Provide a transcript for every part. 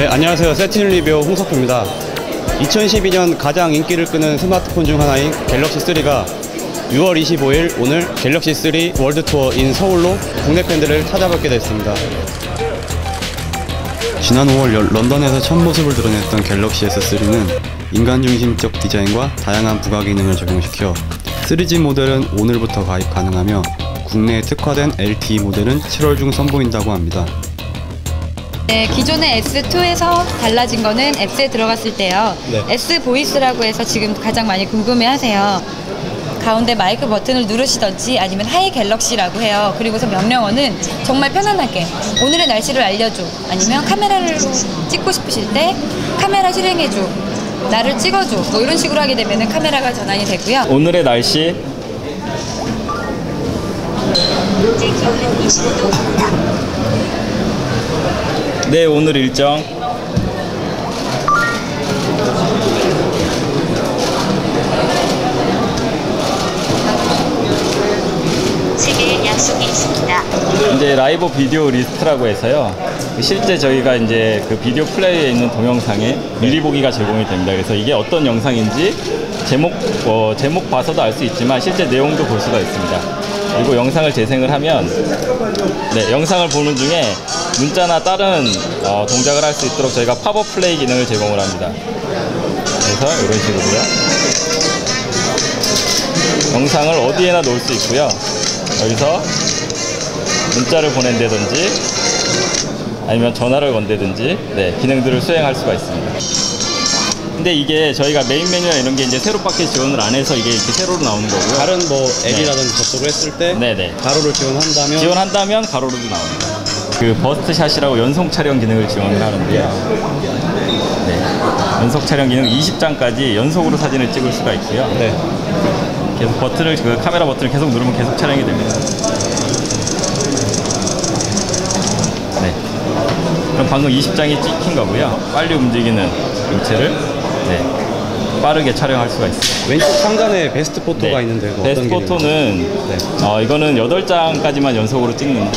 네, 안녕하세요. 세틴 리뷰 홍석표입니다. 2012년 가장 인기를 끄는 스마트폰 중 하나인 갤럭시 3가 6월 25일 오늘 갤럭시 3 월드 투어 인 서울로 국내 팬들을 찾아뵙게 됐습니다. 지난 5월 여- 런던에서 첫 모습을 드러냈던 갤럭시 S3는 인간 중심적 디자인과 다양한 부가 기능을 적용시켜 3G 모델은 오늘부터 가입 가능하며 국내에 특화된 LTE 모델은 7월 중 선보인다고 합니다. 네, 기존의 S2에서 달라진 거는 앱스에 들어갔을 때요. 네. S 보이스라고 해서 지금 가장 많이 궁금해 하세요. 가운데 마이크 버튼을 누르시던지 아니면 하이 갤럭시라고 해요. 그리고서 명령어는 정말 편안하게 오늘의 날씨를 알려줘. 아니면 카메라를 찍고 싶으실 때 카메라 실행해줘. 나를 찍어줘. 뭐 이런 식으로 하게 되면 카메라가 전환이 되고요. 오늘의 날씨 네 오늘 일정. 이제 라이브 비디오 리스트라고 해서요. 그 실제 저희가 이제 그 비디오 플레이에 있는 동영상에 미리 보기가 제공이 됩니다. 그래서 이게 어떤 영상인지 제목 어, 제목 봐서도 알 수 있지만 실제 내용도 볼 수가 있습니다. 그리고 영상을 재생을 하면 네, 영상을 보는 중에 문자나 다른 어, 동작을 할 수 있도록 저희가 팝업 플레이 기능을 제공을 합니다. 그래서 이런 식으로요. 영상을 어디에나 놓을 수 있고요. 여기서 문자를 보낸다든지 아니면 전화를 건다든지 네, 기능들을 수행할 수가 있습니다. 근데 이게 저희가 메인 메뉴나 이런 게 이제 새롭게 지원을 안 해서 이게 이렇게 세로로 나오는 거고요. 다른 뭐 앱이라든지 저쪽으로 했을 때 네네. 가로를 지원한다면 지원한다면 가로로도 나옵니다. 그 버스트 샷이라고 연속 촬영 기능을 지원을 하는데요. 네. 연속 촬영 기능 20장까지 연속으로 사진을 찍을 수가 있고요. 네. 계속 버튼을 그 카메라 버튼을 계속 누르면 계속 촬영이 됩니다. 네. 그럼 방금 20장이 찍힌 거고요. 빨리 움직이는 물체를 네. 빠르게 촬영할 수가 있습니다. 왼쪽 상단에 베스트 포토가 네. 있는데 베스트? 포토는 네. 어, 이거는 8장까지만 연속으로 찍는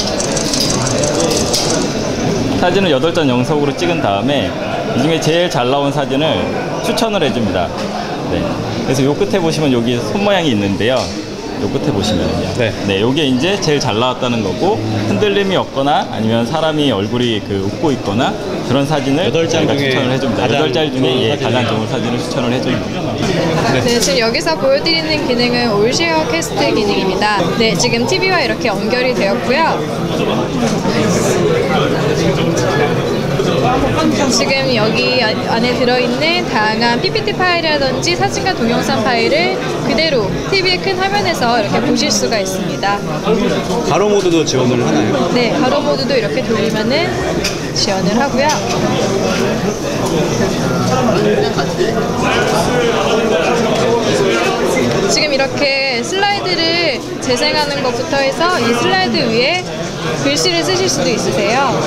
사진을 8장 연속으로 찍은 다음에 이 중에 제일 잘 나온 사진을 추천을 해줍니다. 네. 그래서 요 끝에 보시면 여기 손 모양이 있는데요. 요 끝에 보시면요. 네. 네, 요게 이제 제일 잘 나왔다는 거고 흔들림이 없거나 아니면 사람이 얼굴이 그 웃고 있거나 그런 사진을 여덟 장 저희가 중에 추천을 해줍니다. 가장 여덟 장 중에 좋은 예, 사진이에요. 가장 좋은 사진을 추천을 해줍니다. 네, 지금 여기서 보여드리는 기능은 올쉐어 캐스트 기능입니다. 네, 지금 TV와 이렇게 연결이 되었고요. 지금 여기 아- 안에 들어있는 다양한 PPT 파일이라든지 사진과 동영상 파일을 그대로 TV의 큰 화면에서 이렇게 보실 수가 있습니다. 가로 모드도 지원을 하나요? 네, 가로 모드도 이렇게 돌리면은 지원을 하고요. 지금 이렇게 슬라이드를 재생하는 것부터 해서 이 슬라이드 위에 글씨를 쓰실 수도 있으세요.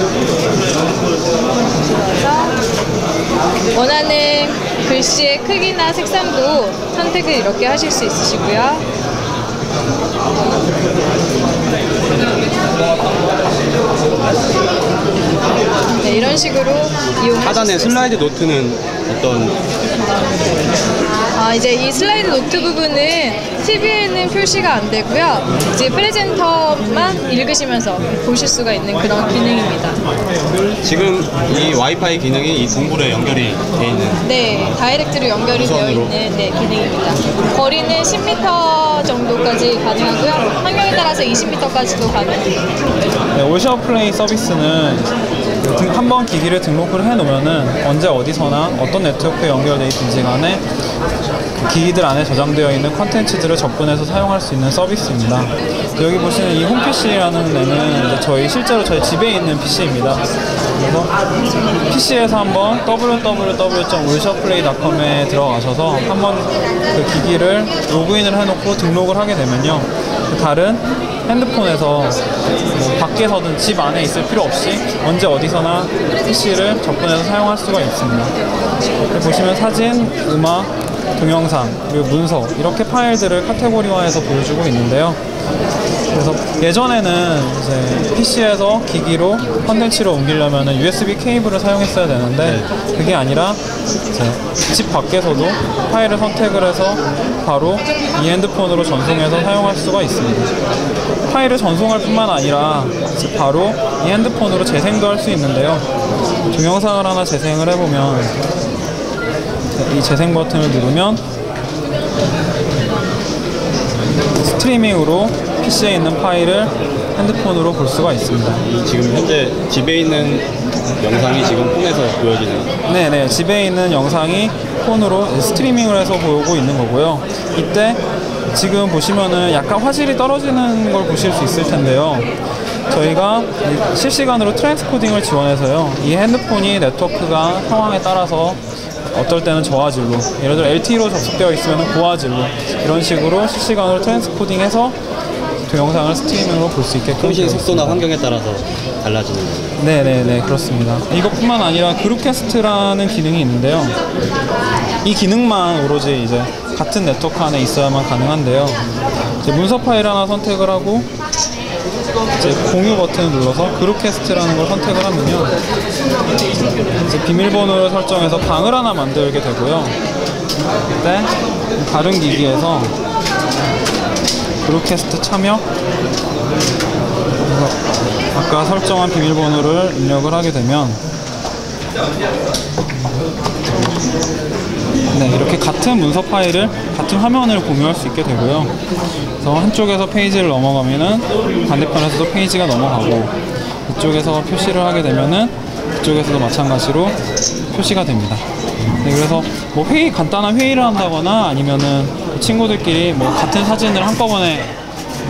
그래서 원하는 글씨의 크기나 색상도 선택을 이렇게 하실 수 있으시고요. 네, 이런 식으로 이용하실 하단에. 슬라이드 노트는 어떤 아, 이제 이 슬라이드 노트 부분은 TV에는 표시가 안 되고요. 이제 프레젠터만 읽으시면서 보실 수가 있는 그런 기능입니다. 지금 이 와이파이 기능이 이 동굴에 연결이 돼 있는 네, 다이렉트로 연결이 되어 무선으로. 있는 네, 기능입니다. 거리는 10m 정도까지 가능하고요. 환경에 따라서 20m까지도 가능해요. 네, 올셔 플레이 서비스는 한번 기기를 등록을 해놓으면은 언제 어디서나 어떤 네트워크에 연결되어 있든지 간에 그 기기들 안에 저장되어 있는 컨텐츠들을 접근해서 사용할 수 있는 서비스입니다. 여기 보시는 이 홈PC라는 이제 저희 실제로 저희 집에 있는 PC입니다. 그래서 PC에서 한번 www.올셔플레이.com에 들어가셔서 한번 그 기기를 로그인을 해놓고 등록을 하게 되면요. 그 다른 핸드폰에서 뭐 밖에서든 집 안에 있을 필요 없이 언제 어디서나 PC를 접근해서 사용할 수가 있습니다. 보시면 사진, 음악, 동영상, 그리고 문서 이렇게 파일들을 카테고리화해서 보여주고 있는데요. 그래서 예전에는 이제 PC에서 기기로 컨텐츠를 옮기려면 USB 케이블을 사용했어야 되는데 그게 아니라 집 밖에서도 파일을 선택을 해서 바로 이 핸드폰으로 전송해서 사용할 수가 있습니다. 파일을 전송할 뿐만 아니라 바로 이 핸드폰으로 재생도 할 수 있는데요. 동영상을 하나 재생을 해보면 이 재생 버튼을 누르면 스트리밍으로 PC에 있는 파일을 핸드폰으로 볼 수가 있습니다. 지금 현재 집에 있는 영상이 지금 폰에서 보여지는 네네 집에 있는 영상이 폰으로 스트리밍을 해서 보고 있는 거고요. 이때 지금 보시면은 약간 화질이 떨어지는 걸 보실 수 있을 텐데요. 저희가 이 실시간으로 트랜스코딩을 지원해서요. 이 핸드폰이 네트워크가 상황에 따라서 어떨 때는 저화질로, 예를 들어 LTE로 접속되어 있으면 고화질로 이런 식으로 실시간으로 트랜스코딩해서 동영상을 스트리밍으로 볼 수 있게끔 통신 속도나. 환경에 따라서 달라지는 거예요. 네네네 그렇습니다. 이것뿐만 아니라 그룹캐스트라는 기능이 있는데요. 이 기능만 오로지 이제 같은 네트워크 안에 있어야만 가능한데요. 이제 문서 파일 하나 선택을 하고 이제 공유 버튼을 눌러서 그룹캐스트라는 걸 선택을 하면요. 이제 비밀번호를 설정해서 방을 하나 만들게 되고요. 그때 다른 기기에서 그룹캐스트 참여 아까 설정한 비밀번호를 입력을 하게 되면 네, 이렇게 같은 문서 파일을 같은 화면을 공유할 수 있게 되고요. 그래서 한쪽에서 페이지를 넘어가면은 반대편에서도 페이지가 넘어가고 이쪽에서 표시를 하게 되면은 이쪽에서도 마찬가지로 표시가 됩니다. 네, 그래서 뭐 회의 간단한 회의를 한다거나 아니면은 친구들끼리 뭐 같은 사진을 한꺼번에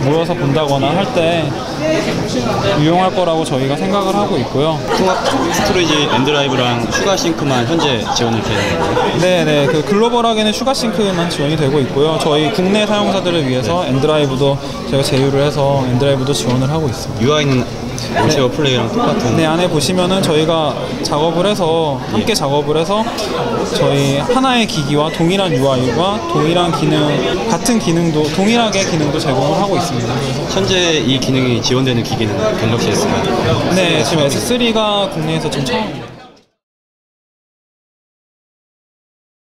모여서 본다거나 할 때 유용할 거라고 저희가 생각을 하고 있고요. 스토리지 엔드라이브랑 슈가 싱크만 현재 지원이 되는. 네네 그 글로벌하게는 슈가 싱크만 지원이 되고 있고요. 저희 국내 사용자들을 위해서 엔드라이브도 저희가 제휴를 해서 엔드라이브도 지원을 하고 있습니다. UI는 올쉐어 플레이랑 똑같은 네 안에 보시면은 저희가 작업을 해서 함께 작업을 해서 저희 하나의 기기와 동일한 UI와 동일한 기능 같은 기능도 동일하게 기능도 제공을 하고 있습니다. 현재 이 기능이 지원되는 기기는 갤럭시 S가 네 지금 S3가 국내에서 지금 처음.